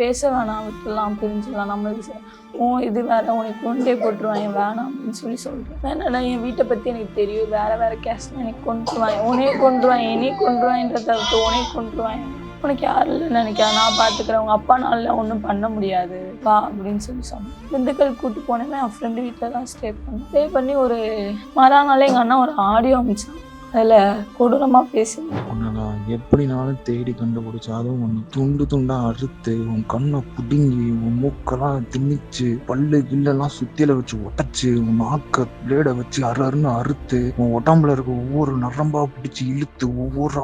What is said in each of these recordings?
பேச வேணாம் விட்டுலாம் பிரிஞ்சிடலாம் நம்மளுக்கு உன் இது வேற உனக்கு கொண்டே போட்டுருவாங்க வேணாம் அப்படின்னு சொல்லி சொல்கிறேன் வேணாடா என் வீட்டை பற்றி எனக்கு தெரியும். வேற வேற கேஸ்ட் எனக்கு கொண்டுருவாங்க உனே கொண்டுருவாங்க என்னையே கொண்டுருவாங்கன்ற தவிர்த்து உனே கொண்டுருவாங்க உனக்கு யாரும் இல்லைன்னு நினைக்கிறேன் நான் பார்த்துக்கிறேன். உங்கள் அப்பா நாளில் ஒன்றும் பண்ண முடியாது. வா அப்படின்னு சொல்லி சொன்னேன். திண்டுக்கல் கூட்டு போனேன் என் ஃப்ரெண்டு வீட்டில் தான் ஸ்டே பண்ணேன். ஸ்டே பண்ணி ஒரு மறுநாள் எங்கள் அண்ணா ஒரு ஆடியோ அமிச்சான் அதில் கொடூரமாக பேசினேன் உன்னை எப்படினாலும் தேடி கண்டுபிடிச்சு அதுவும் உன்னை துண்டு துண்டா அறுத்து உன் கண்ணை புடுங்கி உன் மூக்கெல்லாம் திணிச்சு பல்லு கில்லெல்லாம் சுத்தியில வச்சு உடைச்சு உன் நாக்க பிளேடை வச்சு அருன்னு அறுத்து உன் உடம்புல இருக்க ஒவ்வொரு நரம்பா பிடிச்சு இழுத்து ஒவ்வொரு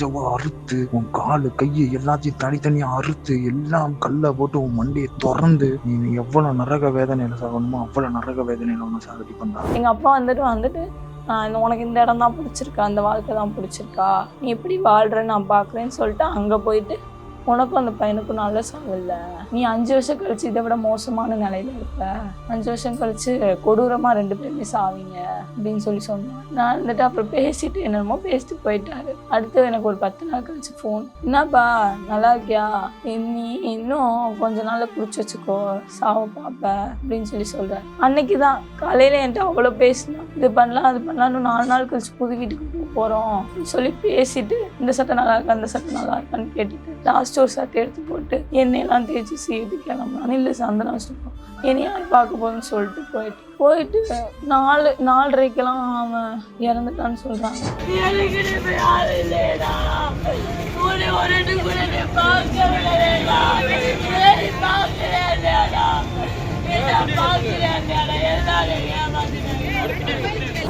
ஜவ்வா அறுத்து உன் காலு கையை எல்லாத்தையும் தனித்தனியா அறுத்து எல்லாம் கல்லை போட்டு உன் மண்டையை திறந்து நீ எவ்வளவு நரக வேதனையில சாகணுமோ அவ்வளவு நரக வேதனையில உன்னை சாகடி பண்ணா எங்கள் அப்பா வந்துட்டு வந்துட்டு "ஆஹ் இந்த உனக்கு இந்த இடம் தான் பிடிச்சிருக்கா அந்த வாழ்க்கை தான் பிடிச்சிருக்கா நீ எப்படி வாழ்கிற நான் பார்க்குறேன்னு சொல்லிட்டு அங்கே போயிட்டு உனக்கும் அந்த பையனுக்கும் நல்ல சாவில்ல நீ அஞ்சு வருஷம் கழிச்சு இதை விட மோசமான நிலையில இருப்ப. அஞ்சு வருஷம் கழிச்சு கொடூரமாக ரெண்டு பேருமே சாவீங்க அப்படின்னு சொல்லி சொன்னேன். நான் வந்துட்டு அப்புறம் பேசிட்டு என்னமோ பேசிட்டு போயிட்டாரு. அடுத்து எனக்கு ஒரு பத்து நாள் கழிச்சு ஃபோன் என்னப்பா நல்லா இருக்கியா? நீ இன்னும் கொஞ்ச நாள்ல பிடிச்சி வச்சுக்கோ. சாவ பாப்ப. அப்படின்னு சொல்லி சொல்கிறேன் அன்னைக்கு தான் காலையில் என்கிட்ட அவ்வளோ பேசினா. இது பண்ணலாம் அது பண்ணலாம் இன்னும் நாலு நாள் கழிச்சு புது வீட்டுக்கு போகிறோம் போகிறோம் சொல்லி பேசிட்டு இந்த சட்டை நல்லா இருக்கா அந்த சட்டை நல்லா இருக்கான்னு கேட்டுட்டு லாஸ்ட் ஒரு சட்டை எடுத்து போட்டு எண்ணெயெல்லாம் தேய்ச்சி சீட்டு கிளம்பலாம் இல்லை சந்தனம் வச்சுருக்கோம் என்னை யார் பார்க்க போகுதுன்னு சொல்லிட்டு போயிட்டு போயிட்டு நாலு நாலரைக்கெல்லாம் அவன் இறந்துட்டான்னு சொல்கிறான்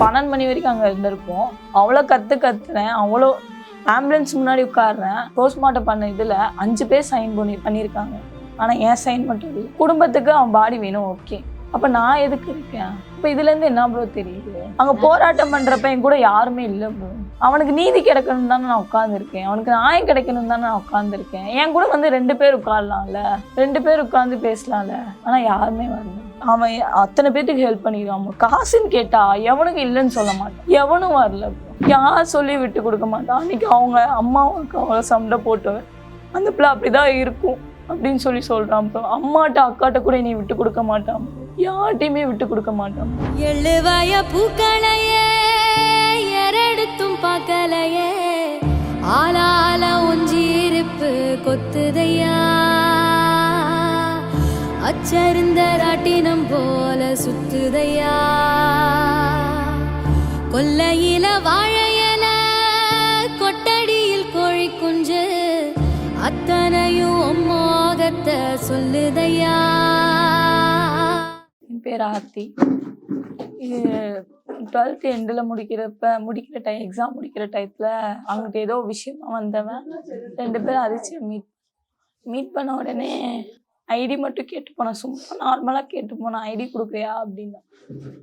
பன்னெண்டு மணி வரைக்கும் அங்கே இருந்திருப்போம். அவ்வளோ கற்று கத்துறேன். அவ்வளோ ஆம்புலன்ஸ் முன்னாடி உட்காடுறேன் போஸ்ட்மார்ட்டம் பண்ண இதில் அஞ்சு பேர் சைன் பண்ணி பண்ணியிருக்காங்க. ஆனால் என் சைன் மட்டும் இல்லை குடும்பத்துக்கு அவன் பாடி வேணும் ஓகே அப்போ நான் எதுக்கு இருக்கேன்? இப்போ இதுலேருந்து என்ன ப்ரோ தெரியுது? அங்கே போராட்டம் பண்ணுறப்ப என் கூட யாருமே இல்லை ப்ரோ அவனுக்கு நீதி கிடைக்கணும் தானே நான் உட்காந்துருக்கேன் அவனுக்கு நியாயம் கிடைக்கணும் தானே நான் உட்காந்துருக்கேன் என் கூட வந்து ரெண்டு பேர் உட்காரலாம்ல. ரெண்டு பேர் உட்காந்து பேசலாம்ல. ஆனால் யாருமே வரல. அவன் அத்தனை பேர்த்துக்கு ஹெல்ப் பண்ணிடுவான் காசுன்னு கேட்டா எவனுக்கு இல்லைன்னு சொல்ல மாட்டான். எவனும் வரல. யார் சொல்லி விட்டு கொடுக்க மாட்டான். அன்னைக்கு அவங்க அம்மாவுக்கு அவளை சண்டை போட்டு அந்த பிள்ளை அப்படிதான் இருக்கும் அப்படின்னு சொல்லி சொல்றான். ப்ரோ அம்மாட்ட அக்காட்ட கூட நீ விட்டு கொடுக்க மாட்டான். யார்ட்டையுமே விட்டு கொடுக்க மாட்டான். எழுவாய பூக்களையே எரடுத்தும் பார்க்கலையே ஆளால ஒஞ்சிருப்பு கொத்துதையா. அச்சறிந்த ராட்டினம் போல சுத்துதையா? கொல்லையில வாழையல கொட்டடியில் கோழி குஞ்சு அத்தனையும் மோகத்தை சொல்லுதையா? என் பேர் ஆர்த்தி. இது டுவெல்த் எண்டில் முடிக்கிறப்ப முடிக்கிற டைம் எக்ஸாம் முடிக்கிற டயத்தில் அவங்ககிட்ட ஏதோ விஷயமா வந்தவன். ரெண்டு பேரும் அதிர்ச்சியை மீட் மீட் பண்ண உடனே ஐடி மட்டும் கேட்டு போனேன் சும்மா நார்மலாக கேட்டு போனேன் ஐடி கொடுக்குறியா அப்படின்னு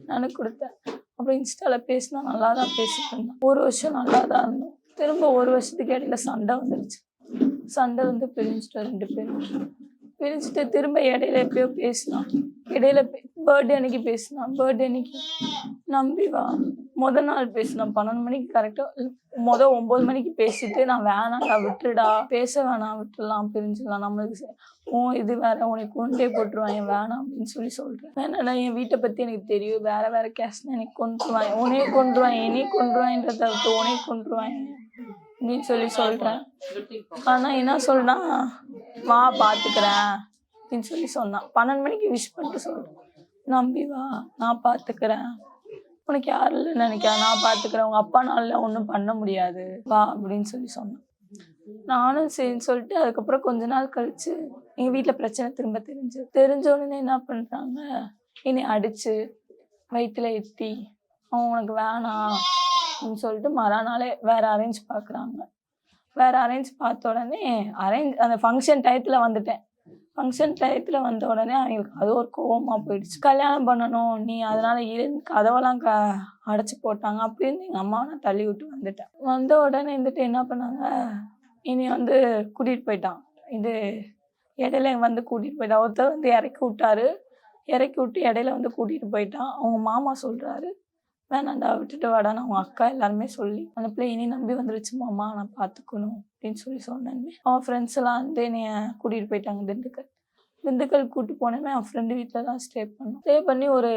நான் கொடுத்தேன். அப்புறம் இன்ஸ்டாவில் பேசினா நல்லா தான் பேசிட்டு இருந்தேன். ஒரு வருஷம் நல்லா தான் இருந்தோம். திரும்ப ஒரு வருஷத்துக்கு இடையில சண்டை வந்துருச்சு. சண்டை வந்து பிரிஞ்சுட்டோம் ரெண்டு பேரும். பிரிஞ்சுட்டு திரும்ப இடையில எப்பயோ பேசினான் இடையில பர்த்டே அன்னைக்கு பேசினான் பர்த்டே அன்னைக்கு நம்பி வா. முதல் நாள் பேசினோம் பன்னெண்டு மணிக்கு கரெக்டாக முத ஒம்பது மணிக்கு பேசிட்டு நான் வேணாம்டா விட்டுடா பேச வேணாம் விட்டுடலாம் பிரிஞ்சிடலாம் நம்மளுக்கு ஓ இது வேற உனக்கு கொண்டே போட்டுருவாங்க வேணாம் அப்படின்னு சொல்லி சொல்கிறேன் வேணாடா என் வீட்டை பற்றி எனக்கு தெரியும் வேற வேற கேஷ்னா எனக்கு கொண்டுருவாங்க உனே கொண்டுருவாங்க என்னையே கொண்டுருவாங்கன்றத தவிர்த்து உனே கொண்டுருவாங்க அப்படின்னு சொல்லி சொல்கிறேன் ஆனால் என்ன சொல்றா வா பார்த்துக்கிறேன் அப்படின்னு சொல்லி சொன்னான். பன்னெண்டு மணிக்கு விஷ் பண்ணிட்டு சொல்கிறேன் நம்பி வா நான் பார்த்துக்கிறேன் உனக்கு யாரும் இல்லைன்னு நினைக்கா நான் பார்த்துக்கிறேன் உங்கள் அப்பா நாளில் ஒன்றும் பண்ண முடியாது. வா அப்படின்னு சொல்லி சொன்னேன் நானும் சரின்னு சொல்லிட்டு அதுக்கப்புறம் கொஞ்ச நாள் கழிச்சு எங்கள் வீட்டில் பிரச்சனை திரும்ப தெரிஞ்சு தெரிஞ்ச உடனே என்ன பண்ணுறாங்க என்னை அடித்து வயிற்றுல எட்டி அவன் உனக்கு வேணாம் அப்படின்னு சொல்லிட்டு மறுநாளே வேற அரேஞ்ச் பார்க்குறாங்க வேற அரேஞ்ச் பார்த்த உடனே அரேஞ்ச் அந்த ஃபங்க்ஷன் டயத்தில் வந்துட்டேன். ஃபங்க்ஷன் டயத்தில் வந்த உடனே அவங்களுக்கு அது ஒரு கோவமாக போயிடுச்சு. கல்யாணம் பண்ணணும் நீ அதனால இரு கதவெல்லாம் க அடைச்சி போட்டாங்க அப்படின்னு எங்கள் அம்மாவை நான் தள்ளி விட்டு வந்துட்டேன். வந்த உடனே இருந்துட்டு என்ன பண்ணாங்க? இனி வந்து கூட்டிகிட்டு போயிட்டான். இது இடையில வந்து கூட்டிகிட்டு போயிட்டான் ஒருத்தர் வந்து இறக்கி விட்டாரு. இறக்கி விட்டு இடையில வந்து கூட்டிகிட்டு போயிட்டான். அவங்க மாமா சொல்கிறாரு வேணாண்டா விட்டுட்டு வாடா நான் அக்கா எல்லாருமே சொல்லி அந்த பிள்ளை இனி நம்பி வந்துருச்சு மாமா நான் பார்த்துக்கணும் அப்படின்னு சொல்லி சொன்னேன்மே. அவன் ஃப்ரெண்ட்ஸ் எல்லாம் வந்து என்னைய கூட்டிகிட்டு போயிட்டாங்க திண்டுக்கல். திண்டுக்கல் கூட்டு போனேமே அவன் ஃப்ரெண்டு வீட்டில் தான் ஸ்டே பண்ணோம். ஸ்டே பண்ணி ஒரு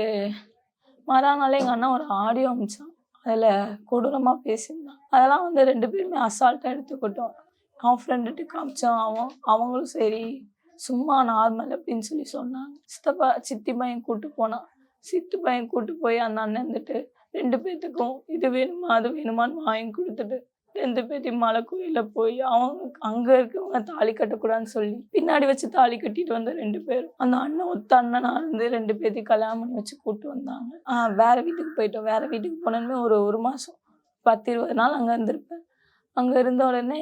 மறுநாள் எங்கள் அண்ணன் ஒரு ஆடியோ அமிச்சான். அதில் கொடூரமாக பேசியிருந்தான். அதெல்லாம் வந்து ரெண்டு பேருமே அசால்ட்டாக எடுத்துக்கிட்டோம். அவன் ஃப்ரெண்டுட்டு காமிச்சோம் அவன் அவங்களும் சரி சும்மா நார்மல் அப்படின்னு சொல்லி சொன்னாங்க. சித்தப்பா சித்தி பையன் கூட்டு போனான். சித்து பையன் கூட்டு போய் அந்த அண்ணன் இருந்துட்டு ரெண்டு பேர்த்துக்கும் இது வேணுமா அது வேணுமான்னு வாங்கி கொடுத்துட்டு ரெண்டு பேர்த்தையும் மலை கோயிலில் போய் அவங்க அங்கே இருக்கவங்க தாலி கட்டக்கூடாதுன்னு சொல்லி பின்னாடி வச்சு தாலி கட்டிட்டு வந்த ரெண்டு பேரும் அந்த அண்ணன் ஒத்த அண்ணனா இருந்து ரெண்டு பேர்த்தையும் கல்யாணம் பண்ணி வச்சு கூட்டு வந்தாங்க. ஆஹ் வேற வீட்டுக்கு போயிட்டோம். வேற வீட்டுக்கு போனோமே ஒரு ஒரு மாதம் பத்து இருபது நாள் அங்கே இருந்திருப்பேன். அங்கே இருந்த உடனே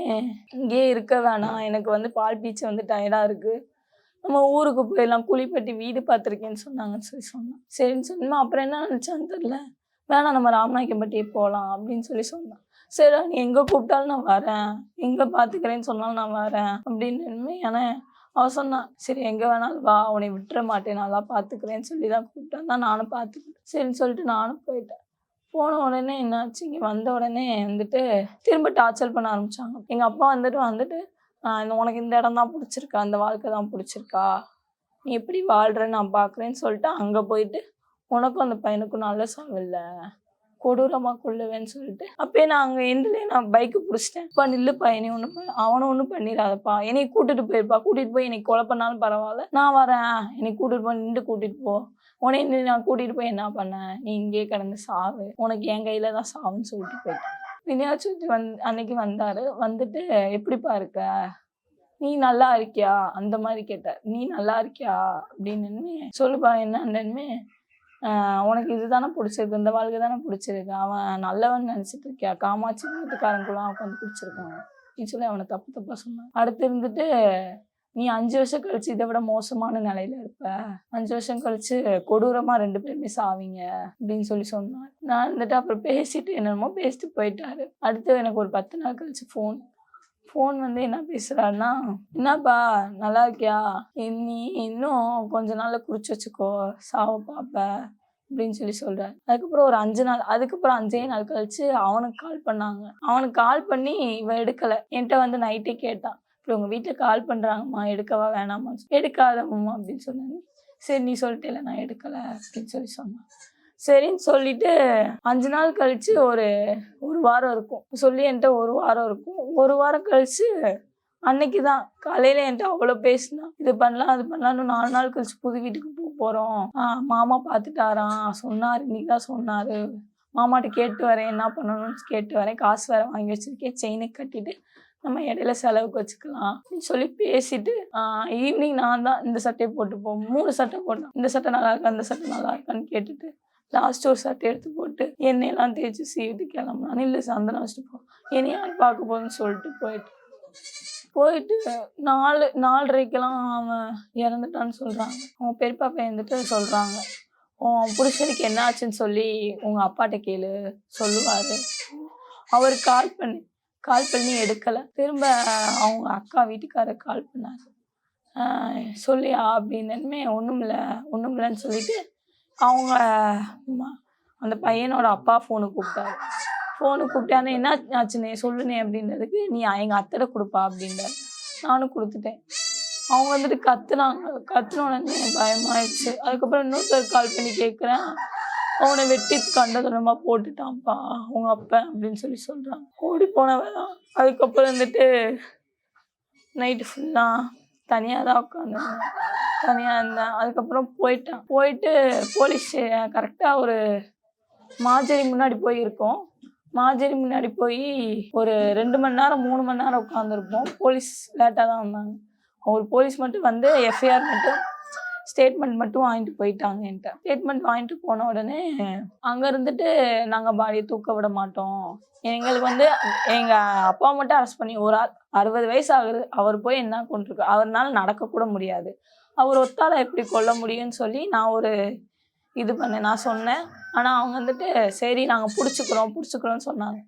இங்கேயே இருக்க வேணாம். எனக்கு வந்து பால் பீச்சு வந்து டயர்டாக இருக்குது நம்ம ஊருக்கு போயிடலாம். குழிப்பட்டி வீடு பார்த்துருக்கேன்னு சொன்னாங்கன்னு சொல்லி சொன்னான். சரின்னு சொன்னா அப்புறம் என்ன நினச்சான்னு தெரில வேணாம் நம்ம ராமநாயக்கம்பட்டியே போகலாம் அப்படின்னு சொல்லி சொன்னான். சரி நீ எங்கே கூப்பிட்டாலும் நான் வரேன். எங்கே பார்த்துக்கிறேன்னு சொன்னாலும் நான் வரேன் அப்படின்னு ஏன்னா அவ சொன்னான். சரி எங்கே வேணாலும் வா உன்னை விட்டுற மாட்டேன். நல்லா பார்த்துக்கிறேன்னு சொல்லி தான் கூப்பிட்டான். தான் நானும் பார்த்துக்கிட்டேன் சரின்னு சொல்லிட்டு நானும் போயிட்டேன். போன உடனே என்னாச்சு? இங்கே வந்த உடனே வந்துட்டு திரும்ப டார்ச்சர் பண்ண ஆரம்பித்தாங்க எங்கள் அப்பா வந்துட்டு வந்துட்டு உனக்கு இந்த இடம் தான் பிடிச்சிருக்கா? அந்த வாழ்க்கை தான் பிடிச்சிருக்கா? நீ எப்படி வாழ்கிற நான் பார்க்குறேன்னு சொல்லிட்டு அங்கே போயிட்டு உனக்கும் அந்த பையனுக்கும் நல்ல சாவில்ல கொடூரமாக கொள்ளுவேன்னு சொல்லிட்டு. அப்பயே நான் அங்கே எந்திலே நான் பைக்கு பிடிச்சிட்டேன். இப்போ நில்லுப்பா என்னை ஒன்றும் அவனை ஒன்றும் பண்ணிடாதப்பா என்னை கூட்டிட்டு போயிருப்பா. கூட்டிகிட்டு போய் என்னை கொலை பண்ணாலும் பரவாயில்ல. நான் வரேன். என்னை கூட்டிட்டு போய் நின்று கூட்டிட்டு போ. உன்னை நின்று நான் கூட்டிட்டு போய் என்ன பண்ணேன் நீ இங்கேயே கிடந்து சாவு. உனக்கு என் கையில தான் சாவுன்னு சொல்லிட்டு போயிட்டேன். விநாயகர் வந் அன்னைக்கு வந்தாரு. வந்துட்டு எப்படிப்பா இருக்க? நீ நல்லா இருக்கியா? அந்த மாதிரி கேட்டார். நீ நல்லா இருக்கியா? அப்படின்னு சொல்லுப்பா என்னன்னுமே உனக்கு இதுதானே பிடிச்சிருக்கு இந்த வாழ்க்கை தானே பிடிச்சிருக்கு. அவன் நல்லவன் நினச்சிட்டு இருக்கியா? காமாட்சி வீட்டுக்காரங்களும் உட்காந்து பிடிச்சிருக்கான் அப்படின்னு சொல்லி அவனை தப்பு தப்பா சொன்னான். அடுத்து இருந்துட்டு நீ அஞ்சு வருஷம் கழிச்சு இதை விட மோசமான நிலையில இருப்ப. அஞ்சு வருஷம் கழிச்சு கொடூரமா ரெண்டு பேருமே சாவீங்க அப்படின்னு சொல்லி சொன்னான். நான் இருந்துட்டு அப்புறம் பேசிட்டு என்னமோ பேசிட்டு போயிட்டாரு. அடுத்து எனக்கு ஒரு பத்து நாள் கழிச்சு ஃபோன் ஃபோன் வந்து என்ன பேசுறாருன்னா என்னப்பா நல்லா இருக்கியா நீ இன்னும் கொஞ்ச நாள்ல குறிச்சு வச்சுக்கோ சாவ பாப்ப அப்படின்னு சொல்லி சொல்கிறார் அதுக்கப்புறம் ஒரு அஞ்சு நாள் அதுக்கப்புறம் அஞ்சே நாள் கழிச்சு அவனுக்கு கால் பண்ணாங்க. அவனுக்கு கால் பண்ணி இவன் எடுக்கலை. என்கிட்ட வந்து நைட்டே கேட்டான் இப்படி உங்கள் வீட்டில் கால் பண்ணுறாங்கம்மா எடுக்கவா வேணாமா எடுக்காதம்மா அப்படின்னு சொன்னாங்க. சரி நீ சொல்லிட்டேல நான் எடுக்கலை அப்படின்னு சொல்லி சொன்னான். சரின்னு சொல்லிட்டு அஞ்சு நாள் கழிச்சு ஒரு ஒரு வாரம் இருக்கும். சொல்லி என்கிட்ட ஒரு வாரம் இருக்கும். ஒரு வாரம் கழிச்சு அன்னைக்கு தான் காலையில என்கிட்ட அவ்வளோ பேசினா இது பண்ணலாம் அது பண்ணலாம்னு நாலு நாள் கழிச்சு புது வீட்டுக்கு போக போகிறோம் மாமா பார்த்துட்டாராம் சொன்னார் இன்னைக்கு தான் சொன்னார். மாமாட்ட கேட்டு வரேன் என்ன பண்ணணும்னு கேட்டு வரேன். காசு வேற வாங்கி வச்சிருக்கேன். செயினுக்கு கட்டிட்டு நம்ம இடையில செலவுக்கு வச்சுக்கலாம் அப்படின்னு சொல்லி பேசிட்டு ஈவினிங் நான் தான் இந்த சட்டையை போட்டு போவோம் மூணு சட்டை போட்டேன் இந்த சட்டை நல்லா இருக்கா? அந்த சட்டை நல்லா இருக்கான்னு கேட்டுட்டு லாஸ்ட் ஒரு சட்டை எடுத்து போட்டு எண்ணெயெல்லாம் தேய்ச்சி சீவிட்டு கிளம்புனான். இல்லை சந்தனம் வச்சுட்டு போ. என்னை யார் பார்க்க போகுதுன்னு சொல்லிட்டு போயிட்டு. போயிட்டு நாலு நாலரைக்கெல்லாம் அவன் இறந்துட்டான்னு சொல்கிறாங்க அவன் பெரியப்பா பையன்கிட்ட சொல்கிறாங்க உன் புருஷனுக்கு என்ன ஆச்சுன்னு சொல்லி உங்கள் அப்பாட்ட கேளு சொல்லுவார். அவர் கால் பண்ணி கால் பண்ணி எடுக்கலை. திரும்ப அவங்க அக்கா வீட்டுக்காரர் கால் பண்ணார். சொல்லியா அப்படின்னுமே ஒன்றும் இல்லை ஒன்றும் இல்லைன்னு சொல்லிட்டு அவங்க அந்த பையனோட அப்பா ஃபோனு கூப்பிட்டாரு. ஃபோனு கூப்பிட்டானே என்ன ஆச்சுனே சொல்லுனே அப்படின்றதுக்கு நீ எங்கள் அத்தைட கொடுப்பா அப்படின்றாரு. நானும் கொடுத்துட்டேன். அவங்க வந்துட்டு கத்துனாங்க. கத்துனோடனே பயமாயிடுச்சு அதுக்கப்புறம் இன்னொருத்தர் கால் பண்ணி கேட்குறேன் அவனை வெட்டி கண்டதுனமாக போட்டுட்டான்ப்பா அவங்க அப்பன் அப்படின்னு சொல்லி சொல்கிறான் ஓடி போனவன் தான் அதுக்கப்புறம் வந்துட்டு நைட்டு ஃபுல்லாக தனியாக தான் உட்காந்துருந்தேன் தனியாக இருந்தேன் அதுக்கப்புறம் போயிட்டான். போயிட்டு போலீஸ் கரெக்டாக ஒரு மாஜரி முன்னாடி போயிருக்கோம். மாஜரி முன்னாடி போய் ஒரு ரெண்டு மணி நேரம் மூணு மணி நேரம் உட்காந்துருப்போம் போலீஸ் லேட்டாக தான் வந்தாங்க. ஒரு போலீஸ் மட்டும் வந்து எஃப்ஐஆர் மட்டும் ஸ்டேட்மெண்ட் மட்டும் வாங்கிட்டு போயிட்டாங்க என்கிட்ட. ஸ்டேட்மெண்ட் வாங்கிட்டு போன உடனே அங்கே இருந்துட்டு நாங்கள் பாடியை தூக்க விட மாட்டோம். எங்களுக்கு வந்து எங்கள் அப்பா மட்டும் அரெஸ்ட் பண்ணி ஒரு ஆள் அறுபது வயசு ஆகுது. அவர் போய் என்ன கொண்டிருக்கு அவர்னால நடக்கக்கூட முடியாது. அவர் ஒத்தால எப்படி கொல்ல முடியும்னு சொல்லி நான் ஒரு இது பண்ணேன். நான் சொன்னேன். ஆனால் அவங்க வந்துட்டு சரி நாங்கள் பிடிச்சிக்கிறோம் பிடிச்சிக்கிறோம்னு சொன்னாங்க.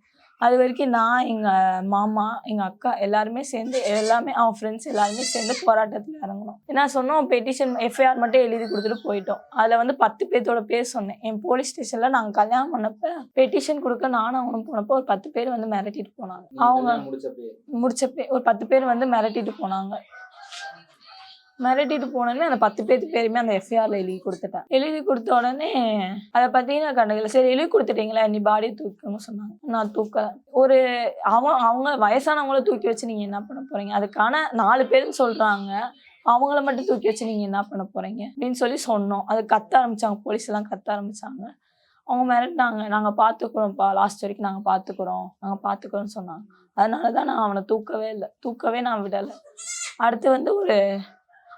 அது வரைக்கும் நான் எங்கள் மாமா எங்கள் அக்கா எல்லாருமே சேர்ந்து எல்லாமே அவன் ஃப்ரெண்ட்ஸ் எல்லாருமே சேர்ந்து போராட்டத்தில் இறங்கணும் என்ன சொன்னோம் பெட்டிஷன் எஃப்ஐஆர் மட்டும் எழுதி கொடுத்துட்டு போயிட்டோம். அதில் வந்து பத்து பேர்த்தோட பேர் சொன்னேன். என் போலீஸ் ஸ்டேஷனில் நாங்கள் கல்யாணம் பண்ணப்ப பெட்டிஷன் கொடுக்க நானும் அவனும் போனப்போ ஒரு பத்து பேர் வந்து மிரட்டிட்டு போனாங்க. அவங்க முடிச்ச பே ஒரு பத்து பேர் வந்து மிரட்டிட்டு போனாங்க. மிரட்டிட்டு போனோடனே அந்த பத்து பேத்து பேருமே அந்த எஃப்ஐஆரில் எழுதி கொடுத்துட்டேன் எழுதி கொடுத்த உடனே அதை பற்றி நான் கண்டுக்கல. சரி எழுதி கொடுத்துட்டீங்களா நீ பாடியை தூக்கணும்னு சொன்னாங்க. நான் தூக்க ஒரு அவன் அவங்க வயசானவங்கள தூக்கி வச்சு நீங்கள் என்ன பண்ண போகிறீங்க அதுக்கான நாலு பேருன்னு சொல்கிறாங்க அவங்கள மட்டும் தூக்கி வச்சு நீங்கள் என்ன பண்ண போகிறீங்க அப்படின்னு சொல்லி சொன்னோம். அது கத்த ஆரம்பித்தாங்க போலீஸ் எல்லாம் கத்த ஆரம்பித்தாங்க அவங்க மிரட்டினாங்க. நாங்கள் பார்த்துக்குறோம்ப்பா லாஸ்ட் வரைக்கும் நாங்கள் பார்த்துக்குறோம் நாங்கள் பார்த்துக்குறோம்னு சொன்னாங்க. அதனால தான் நான் அவனை தூக்கவே இல்லை. தூக்கவே நான் விடலை. அடுத்து வந்து ஒரு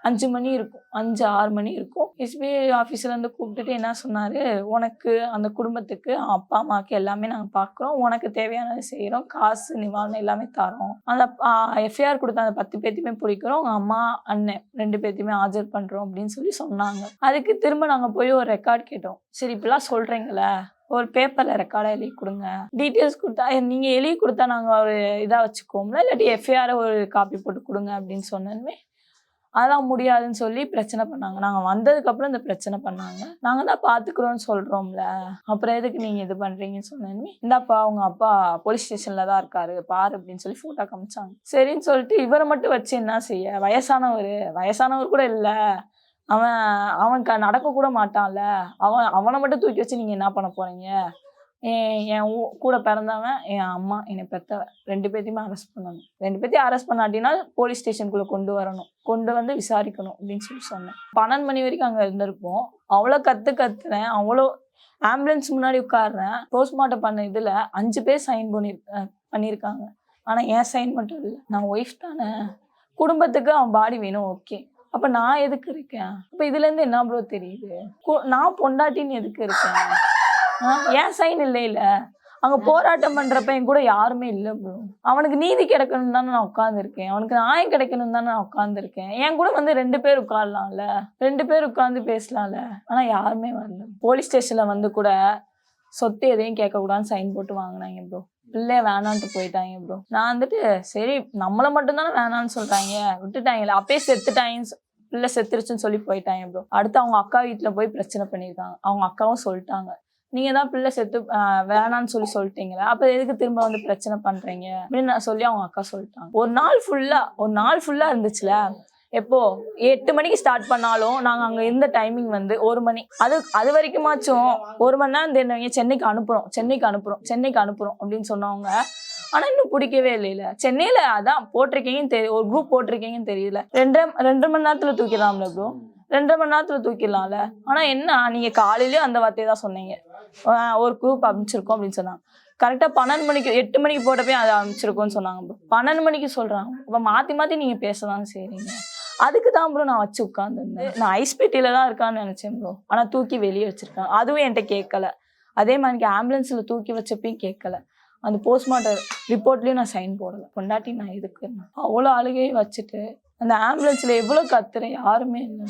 அஞ்சு மணி இருக்கும். அஞ்சு ஆறு மணி இருக்கும். எஸ்பிஐ ஆஃபீஸில் இருந்து கூப்பிட்டுட்டு என்ன சொன்னார்? உனக்கு அந்த குடும்பத்துக்கு அப்பா அம்மாவுக்கு எல்லாமே நாங்கள் பார்க்குறோம் உனக்கு தேவையானது செய்கிறோம் காசு நிவாரணம் எல்லாமே தரோம். அந்த எஃப்ஐஆர் கொடுத்த அந்த பத்து பேர்த்தையுமே பிடிக்கிறோம். உங்கள் அம்மா அண்ணன் ரெண்டு பேர்த்தையுமே ஆஜர் பண்ணுறோம் அப்படின்னு சொல்லி சொன்னாங்க. அதுக்கு திரும்ப நாங்கள் போய் ஒரு ரெக்கார்ட் கேட்டோம். சரி இப்படிலாம் சொல்கிறீங்களே ஒரு பேப்பரில் ரெக்கார்டாக எழுதி கொடுங்க. டீட்டெயில்ஸ் கொடுத்தா நீங்கள் எழுதி கொடுத்தா நாங்கள் ஒரு இதாக வச்சுக்கோம்ல இல்லாட்டி எஃப்ஐஆரை ஒரு காப்பி போட்டு கொடுங்க அப்படின்னு சொன்னதுமே அதெல்லாம் முடியாதுன்னு சொல்லி பிரச்சனை பண்ணாங்க. நாங்கள் வந்ததுக்கப்புறம் இந்த பிரச்சனை பண்ணாங்க. நாங்கள் தான் பார்த்துக்குறோன்னு சொல்கிறோம்ல அப்புறம் எதுக்கு நீங்கள் இது பண்ணுறீங்கன்னு சொன்னேன்னு இந்தாப்பா அவங்க அப்பா போலீஸ் ஸ்டேஷனில் தான் இருக்காரு பாரு அப்படின்னு சொல்லி ஃபோட்டோ காமிச்சாங்க. சரின்னு சொல்லிட்டு இவரை மட்டும் வச்சு என்ன செய்ய? வயசானவர் வயசானவர் கூட இல்லை. அவன் அவன் க நடக்க கூட மாட்டான்ல. அவன் அவனை மட்டும் தூக்கி வச்சு நீங்கள் என்ன பண்ண போகிறீங்க என் என் ஊ- கூட பிறந்தவன் என் அம்மா என்னை பெற்றவன் ரெண்டு பேர்த்தையுமே அரெஸ்ட் பண்ணணும். ரெண்டு பேர்த்தையும் அரெஸ்ட் பண்ணாட்டினா போலீஸ் ஸ்டேஷனுக்குள்ளே கொண்டு வரணும். கொண்டு வந்து விசாரிக்கணும் அப்படின்னு சொல்லி சொன்னேன். பன்னெண்டு மணி வரைக்கும் அங்கே இருந்திருப்போம். அவ்வளோ கற்று கத்துறேன் அவ்வளோ ஆம்புலன்ஸ் முன்னாடி உட்காடுறேன் போஸ்ட்மார்ட்டம் பண்ண இதில் அஞ்சு பேர் சைன் பண்ணி பண்ணியிருக்காங்க. ஆனால் என் சைன் மட்டும் இல்லை. நான் ஒய்ஃப் தானே. குடும்பத்துக்கு அவன் பாடி வேணும். ஓகே அப்போ நான் எதுக்கு இருக்கேன்? அப்போ இதுலேருந்து என்ன ப்ரோ தெரியுது? நான் பொண்டாட்டின்னு எதுக்கு இருக்கேன்? ஏன் சைன் இல்லை இல்லை? அங்கே போராட்டம் பண்ணுறப்ப என் கூட யாருமே இல்லை ப்ரோ அவனுக்கு நீதி கிடைக்கணும் தானே நான் உட்காந்துருக்கேன் அவனுக்கு நியாயம் கிடைக்கணும் தானே நான் உட்காந்துருக்கேன் என் கூட வந்து ரெண்டு பேர் உட்காரலாம்ல? ரெண்டு பேர் உட்காந்து பேசலாம்ல? ஆனால் யாருமே வரல. போலீஸ் ஸ்டேஷனில் வந்து கூட சொத்து எதையும் கேட்கக்கூடாதுன்னு சைன் போட்டு வாங்கினாங்க ப்ரோ பிள்ளைய வேணான்ட்டு போயிட்டாங்க ப்ரோ நான் வந்துட்டு சரி நம்மளை மட்டும்தானே வேணான்னு சொல்கிறாங்க விட்டுட்டாங்கல்ல. அப்பயே செத்துட்டாங்க பிள்ளை செத்துருச்சுன்னு சொல்லி போயிட்டாங்க ப்ரோ அடுத்து அவங்க அக்கா வீட்டில் போய் பிரச்சனை பண்ணியிருக்காங்க. அவங்க அக்காவும் சொல்லிட்டாங்க. நீங்க தான் பிள்ளை செத்து வேணான்னு சொல்லி சொல்லிட்டீங்களா? அப்ப எதுக்கு திரும்ப வந்து பிரச்சனை பண்றீங்க? அப்படின்னு நான் சொல்லி அவங்க அக்கா சொல்லிட்டாங்க. ஒரு நாள் ஃபுல்லா ஒரு நாள் ஃபுல்லா இருந்துச்சுல? எப்போ? எட்டு மணிக்கு ஸ்டார்ட் பண்ணாலும் நாங்க அங்க இருந்த டைமிங் வந்து ஒரு மணி. அது அது வரைக்குமாச்சும் ஒரு மணி நேரம் தெரிஞ்சவங்க சென்னைக்கு அனுப்புறோம் சென்னைக்கு அனுப்புறோம் சென்னைக்கு அனுப்புறோம் அப்படின்னு சொன்னவங்க. ஆனா இன்னும் பிடிக்கவே இல்லைல்ல சென்னையில அதான் போட்டிருக்கீங்கன்னு தெரியும் ஒரு குரூப் போட்டிருக்கீங்கன்னு தெரியல. ரெண்டரை ரெண்டரை மணி நேரத்துல தூக்கிடலாம்ல ப்ரோ ரெண்டரை மணி நேரத்துல தூக்கிடலாம்ல? ஆனா என்ன நீங்க காலையிலயும் அந்த வார்த்தையை தான் சொன்னீங்க. ஒரு குரூப் அமைச்சிருக்கோம் அப்படின்னு சொன்னாங்க. கரெக்டாக பன்னெண்டு மணிக்கு எட்டு மணிக்கு போட்டப்பே அதை அமைச்சிருக்கோம்னு சொன்னாங்க ப்ரோ பன்னெண்டு மணிக்கு சொல்கிறாங்க இப்போ மாற்றி மாற்றி நீங்கள் பேசதான் செய்கிறீங்க அதுக்கு தான் ப்ரோ நான் வச்சு உட்காந்துருந்தேன் நான் ஐஸ்பிட்டியில் தான் இருக்கான்னு நினச்சேன் ப்ரோ ஆனால் தூக்கி வெளியே வச்சுருக்கேன் அதுவும் என்கிட்ட கேட்கல அதே மாதிரி ஆம்புலன்ஸில் தூக்கி வச்சப்பையும் கேட்கல அந்த போஸ்ட்மார்ட்டம் ரிப்போர்ட்லேயும் நான் சைன் போடலை. பொண்டாட்டி நான் எதுக்கு? அவ்வளோ அழுகையை வச்சுட்டு அந்த ஆம்புலன்ஸில் எவ்வளோ கத்துறேன்? யாருமே இல்லை.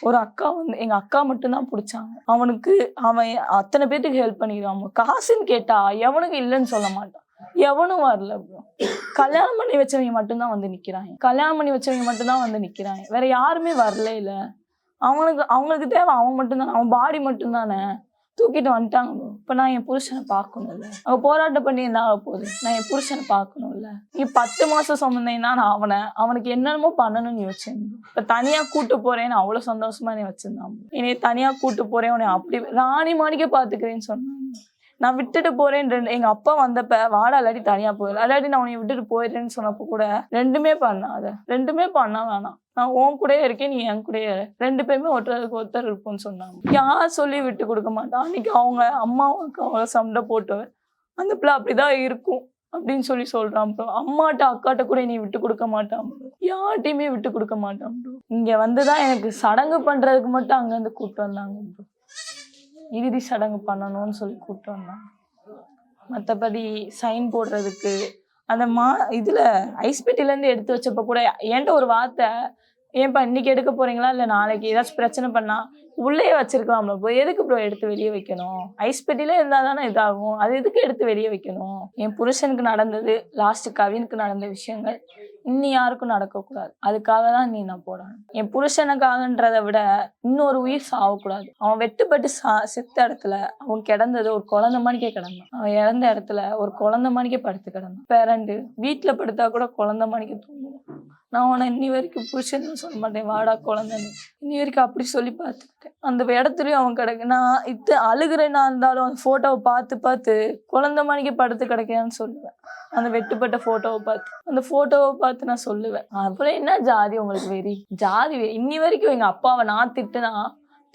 ஒரு அக்கா வந்து எங்க அக்கா மட்டும்தான் பிடிச்சாங்க. அவனுக்கு அவன் அத்தனை பேத்துக்கு ஹெல்ப் பண்ணிடுவான் காசுன்னு கேட்டா எவனுக்கு இல்லைன்னு சொல்ல மாட்டான். எவனும் வரல bro. கல்யாணம் பண்ணி வச்சவங்க மட்டும்தான் வந்து நிக்கிறாங்க. கல்யாணம் பண்ணி வச்சவங்க மட்டும்தான் வந்து நிக்கிறாங்க. வேற யாருமே வரல இல்ல. அவனுக்கு அவங்களுக்கு தேவை அவன் மட்டும்தானே. அவன் பாடி மட்டும்தானே. தூக்கிட்டு வந்துட்டாங்க இப்போ இப்ப நான் என் புருஷனை பார்க்கணும்ல. அவங்க போராட்டம் பண்ணி என்ன ஆக போகுது நான் என் புருஷனை பார்க்கணும்ல. நீ பத்து மாசம் சுமந்தேன்னா நான் அவனை அவனுக்கு என்னென்னமோ பண்ணணும்னு யோசிச்சேன். இப்போ இப்ப தனியா கூட்டு போறேன்னு அவ்வளவு சந்தோஷமா நீ வச்சிருந்தான் bro. தனியாக தனியா கூட்டு போறேன் உன்னை அப்படி ராணி மாணிக்க பாத்துக்கிறேன்னு சொன்னாங்க. நான் விட்டுட்டு போறேன் ரெண்டு எங்க அப்பா வந்தப்ப வாடா இல்லாட்டி தனியா போயிடல இல்லாட்டி நான் உன்னை விட்டுட்டு போயிடுறேன்னு சொன்னப்போ கூட ரெண்டுமே பண்ணாத. ரெண்டுமே பண்ணா வேணாம். நான் உன் கூடயே இருக்கேன் நீ என் கூடயே ரெண்டு பேருமே ஒருத்தருக்கு ஒருத்தர் இருப்போம்னு சொன்னாங்க. யார் சொல்லி விட்டு கொடுக்க மாட்டான் அன்னைக்கு அவங்க அம்மாவும் அவங்க சண்டை போட்டு அந்த பிள்ளை அப்படிதான் இருக்கும் அப்படின்னு சொல்லி சொல்றான் ப்ரோ அம்மாட்ட அக்காட்ட கூட நீ விட்டு கொடுக்க மாட்டான் ப்ரோ யார்ட்டையுமே விட்டு கொடுக்க மாட்டான் ப்ரோ இங்க வந்துதான் எனக்கு சடங்கு பண்றதுக்கு மட்டும் அங்க இருந்து கூப்பிட்டு வந்தாங்க ப்ரோ இறுதி சடங்கு பண்ணணும்னு சொல்லி கூப்பிட்டு வந்தாங்க. மற்றபடி சைன் போடுறதுக்கு அந்த மா இதில் ஐஸ்பெட்டிலேருந்து எடுத்து வச்சப்ப கூட என்கிட்ட ஒரு வார்த்தை ஏன்ப்பா இன்னைக்கு எடுக்க போறீங்களா? இல்லை நாளைக்கு ஏதாச்சும் பிரச்சனை பண்ணா உள்ளே வச்சிருக்கலாம்ல போய் எதுக்கு ப்ரோ எடுத்து வெளியே வைக்கணும்? ஐஸ் பெட்டில இருந்தா தானே இதாகும். அது எதுக்கு எடுத்து வெளியே வைக்கணும்? என் புருஷனுக்கு நடந்தது லாஸ்ட் கவினுக்கு நடந்த விஷயங்கள் இன்னி யாருக்கும் நடக்கக்கூடாது. அதுக்காக தான் நீ நான் போடணும் என் புருஷனுக்காகன்றதை விட இன்னொரு உயிர் சாகக்கூடாது அவன் வெட்டுப்பட்டு சா செத்த இடத்துல அவன் கிடந்தது ஒரு குழந்தை மணிக்கே கிடந்தான். அவன் இறந்த இடத்துல ஒரு குழந்தை மணிக்கே படுத்து கிடந்தான். பேரண்டு வீட்டில் படுத்தா கூட குழந்தை மணிக்கு தூங்குவான். நான் உன இன்னி வரைக்கும் புருஷன்னு சொல்ல மாட்டேன். வாடா குழந்தைன்னு. இன்னி வரைக்கும் அப்படி சொல்லி பார்த்துக்கிட்டேன். அந்த இடத்துலயும் அவன் கிடக்கு. நான் இது அழுகிறேன்னா இருந்தாலும் அந்த ஃபோட்டோவை பார்த்து பார்த்து குழந்தை மணிக்கு படுத்து கிடைக்கான்னு சொல்லுவேன். அந்த வெட்டுப்பட்ட ஃபோட்டோவை பார்த்து. அந்த ஃபோட்டோவை பார்த்து நான் சொல்லுவேன். அப்புறம் என்ன ஜாதி உங்களுக்கு வெறி? ஜாதி இன்னி வரைக்கும் எங்க அப்பாவை நான் திட்டுனா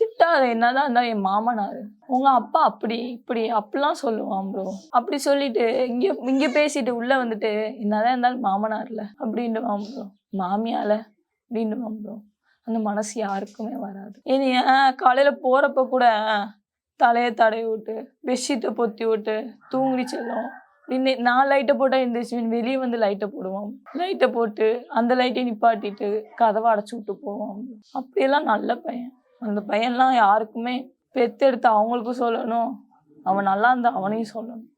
திட்டாத என்னதான் இருந்தா என் மாமனார். உங்க அப்பா அப்படி இப்படி அப்படிலாம் சொல்லுவான் ப்ரோ அப்படி சொல்லிட்டு இங்க இங்க பேசிட்டு உள்ள வந்துட்டு என்னதான் இருந்தாலும் மாமனார்ல அப்படின்னுவான் ப்ரோ மாமியால அப்படின்னுவான் ப்ரோ அந்த மனசு யாருக்குமே வராது. இனி காலையில போறப்ப கூட தலையை தடவி விட்டு பெட்ஷீட்டை பொத்தி விட்டு தூங்கி செல்லும். இன்னை நான் லைட்டை போட்டால் எந்திரிச்சு வெளியே வந்து லைட்டை போடுவோம் லைட்டை போட்டு அந்த லைட்டை நிப்பாட்டிட்டு கதவை அடைச்சி விட்டு போவோம் அப்படியெல்லாம் நல்ல பையன். அந்த பையன்லாம் யாருக்குமே பெத்தெடுத்து அவங்களுக்கும் சொல்லணும். அவன் நல்லா இருந்தா அவனையும் சொல்லணும்.